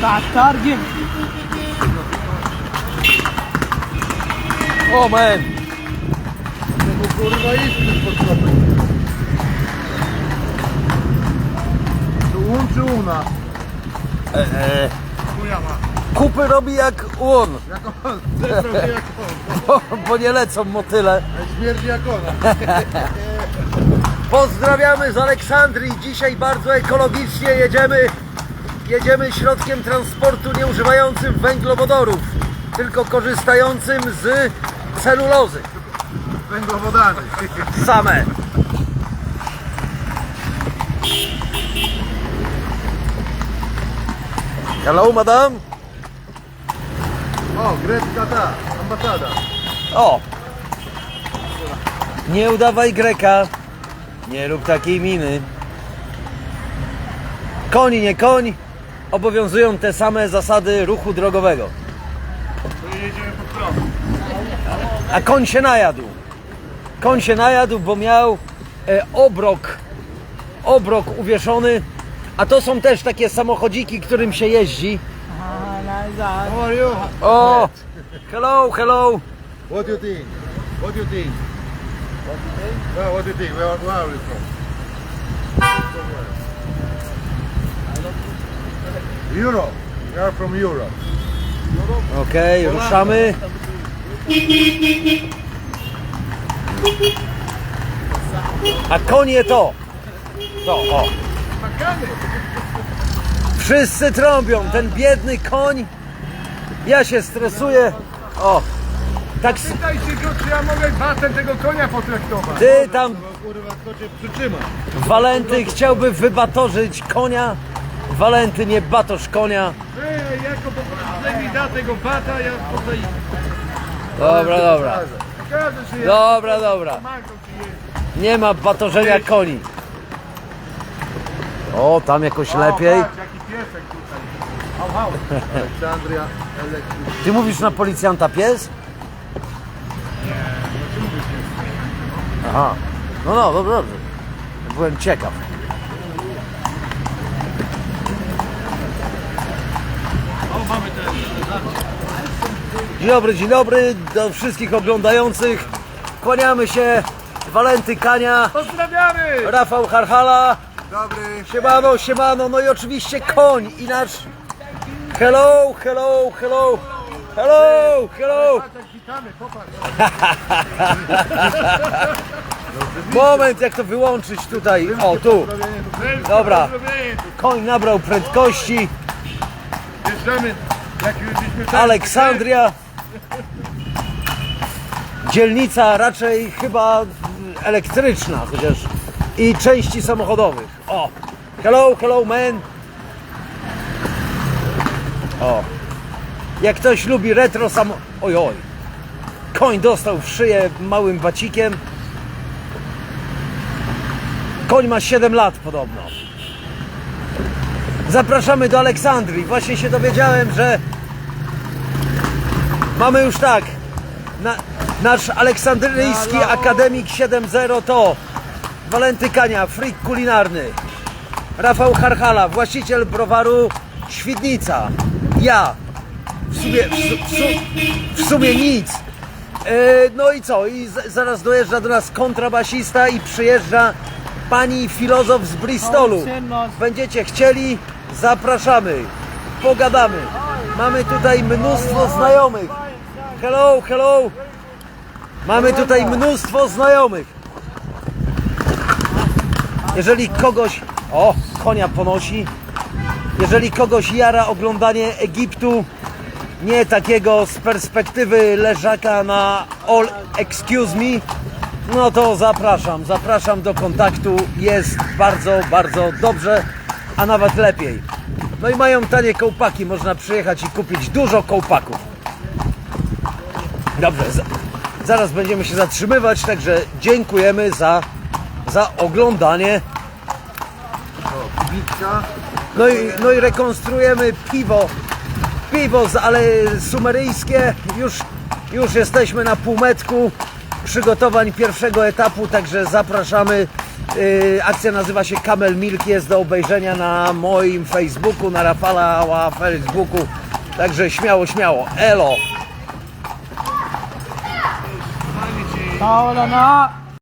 Tak, targiem. O man! No kurwa iść pod stopy. Tu łączy una. E, e, Chuja ma. kupy robi jak łon, Jak on. Jak on. bo, bo nie lecą motyle. A Śmierdzi jak ona. Pozdrawiamy z Aleksandrii. Dzisiaj bardzo ekologicznie jedziemy. Jedziemy środkiem transportu nie używającym węglowodorów, tylko korzystającym z celulozy. Węglowodany. Same. Hello, madam. O, grecka ta. Ambasada. O! Nie udawaj Greka. Nie rób takiej miny. Koń, nie koń. Obowiązują te same zasady ruchu drogowego. Jedziemy. A koń się najadł. Koń się najadł, bo miał e, obrok, obrok uwieszony. A to są też takie samochodziki, którym się jeździ. How are you? O! Hello, hello. What do you think? What do you think? What do you think? What do you think? Where are you from? Europe. We are from Europe. Okej, ruszamy. A konie to. To, o. Wszyscy trąbią, ten biedny koń. Ja się stresuję. O. Tak, s- Pytaj się go, czy ja mogę batem tego konia potraktować. ty tam, kurwa, kto cię przytrzyma? Walenty, chciałby wybatorzyć konia. Walenty, nie batosz konia. Ej, jako po prostu mi da tego bata, ja po tej... Dobra, dobra. Dobra, dobra. Nie ma batorzenia koni. O, tam jakoś lepiej. Aleksandria. Ty mówisz na policjanta pies? Aha. No no, dobrze, dobrze. Byłem ciekaw. Dzień dobry, dzień dobry do wszystkich oglądających. Kłaniamy się. Walenty Kania, Pozdrawiamy! Rafał Harhala, Dobry. siemano, siemano, no i oczywiście koń i nasz... Hello, hello, hello, hello, hello. Witamy, popatrz. Moment, jak to wyłączyć tutaj. O, tu. Dobra. Koń nabrał prędkości. Wjeżdżamy, jak już byśmy tam- Aleksandria. Dzielnica raczej chyba elektryczna, chociaż i części samochodowych. O, hello, hello man. O, jak ktoś lubi retro samo... Oj, oj. Koń dostał w szyję małym bacikiem. Koń ma 7 lat podobno. Zapraszamy do Aleksandrii. Właśnie się dowiedziałem, że mamy już tak. Na, nasz aleksandryjski akademik 7.0 to Walenty Kania, freak kulinarny. Rafał Harchala, właściciel browaru Świdnica. Ja. W sumie, w, su, w, su, w sumie nic. E, no i co? I z, zaraz dojeżdża do nas kontrabasista i przyjeżdża pani filozof z Bristolu. Będziecie chcieli, zapraszamy. Pogadamy. Mamy tutaj mnóstwo znajomych. Hello, hello. Mamy tutaj mnóstwo znajomych. Jeżeli kogoś. O, konia ponosi. Jeżeli kogoś jara oglądanie Egiptu, nie takiego z perspektywy leżaka na all excuse me, no to zapraszam, zapraszam do kontaktu. Jest bardzo, bardzo dobrze, a nawet lepiej. No i mają tanie kołpaki, można przyjechać i kupić dużo kołpaków. Dobrze, za, zaraz będziemy się zatrzymywać, także dziękujemy za, za oglądanie. No i, no i rekonstruujemy piwo. Piwo z ale sumeryjskie. Już, już jesteśmy na półmetku przygotowań pierwszego etapu, także zapraszamy Yy, akcja nazywa się Camel Milk, jest do obejrzenia na moim Facebooku, na Rafała Facebooku. Także śmiało, śmiało. Elo! 到了呢。